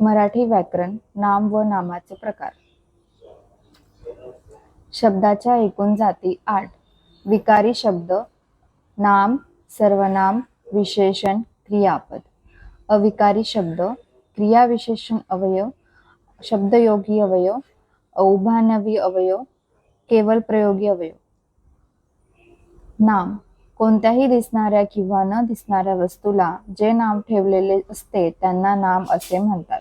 मराठी व्याकरण नाम व नामाचे प्रकार. शब्दाच्या एकूण जाती आठ. विकारी शब्द नाम सर्वनाम विशेषण क्रियापद. अविकारी शब्द क्रिया विशेषण अवयव शब्दयोगी अवयव औभानवी अवयव केवळ प्रयोगी अवयव. नाम कोणत्याही दिसणाऱ्या किंवा न दिसणाऱ्या वस्तूला जे नाव ठेवलेले असते त्यांना नाम असे म्हणतात.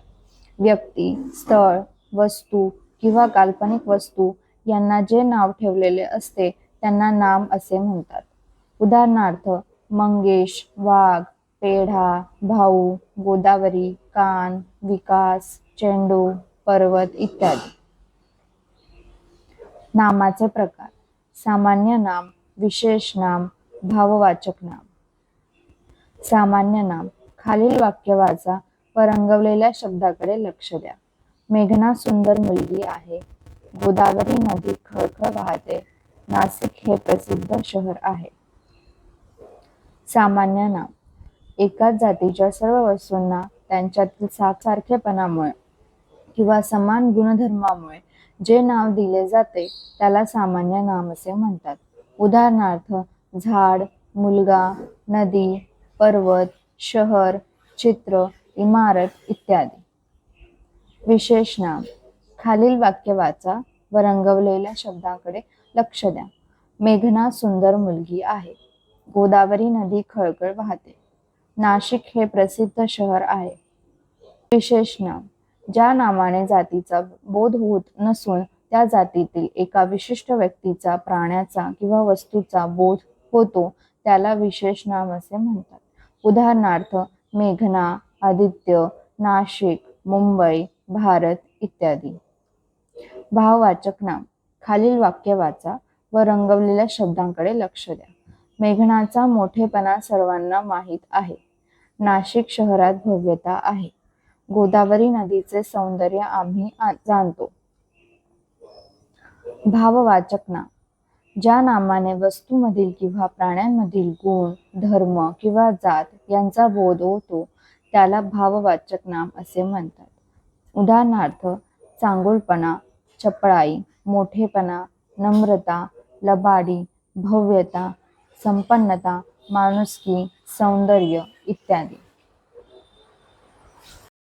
व्यक्ती स्थळ वस्तू किंवा काल्पनिक वस्तू यांना जे नाव ठेवलेले असते त्यांना नाम असे म्हणतात. उदाहरणार्थ मंगेश वाघ पेढा भाऊ गोदावरी कान विकास चेंडू पर्वत इत्यादी. नामाचे प्रकार. सामान्य नाम विशेष नाम भाववाचक नाम. सामान्य नाम. खालील वाक्य वाचा. व रंगवलेल्या शब्दाकडे लक्ष द्या. मेघना सुंदर मुलगी आहे. गोदावरी नदी खळखळ वाहते नाशिक हे प्रसिद्ध शहर आहे. सामान्य नाम. एकाच जातीच्या सर्व वस्तूंना त्यांच्यातील सारखेपणामुळे किंवा समान गुणधर्मामुळे जे नाव दिले जाते त्याला सामान्य नाम असे म्हणतात. उदाहरणार्थ झाड मुलगा नदी पर्वत शहर चित्र इमारत इत्यादी. विशेष नाम खालील वाक्य वाचा व रंगवलेल्या शब्दाकडे लक्ष द्या. मेघना सुंदर मुलगी आहे. गोदावरी नदी खळखळ वाहते. नाशिक हे प्रसिद्ध शहर आहे. विशेष नाम ज्या नामाने जातीचा बोध होत नसून त्या जातीतील एका विशिष्ट व्यक्तीचा प्राण्याचा किंवा वस्तूचा बोध होतो त्याला विशेष नाम असे म्हणतात. उदाहरणार्थ मेघना आदित्य नाशिक मुंबई भारत इत्यादी. भाववाचक नाम. खालील वाक्य वाचा व रंगवलेल्या शब्दांकडे लक्ष द्या. मेघनाचा मोठेपणा सर्वांना माहीत आहे. नाशिक शहरात भव्यता आहे. गोदावरी नदीचे सौंदर्य आम्ही जाणतो. भाववाचक नाम. ज्या नामाने वस्तूमधील किंवा प्राण्यांमधील गुण धर्म किंवा जात यांचा बोध होतो त्याला भाववाचक नाम असे म्हणतात. उदाहरणार्थ चांगुलपणा चपळाई मोठेपणा नम्रता लबाडी भव्यता संपन्नता माणुसकी सौंदर्य इत्यादी.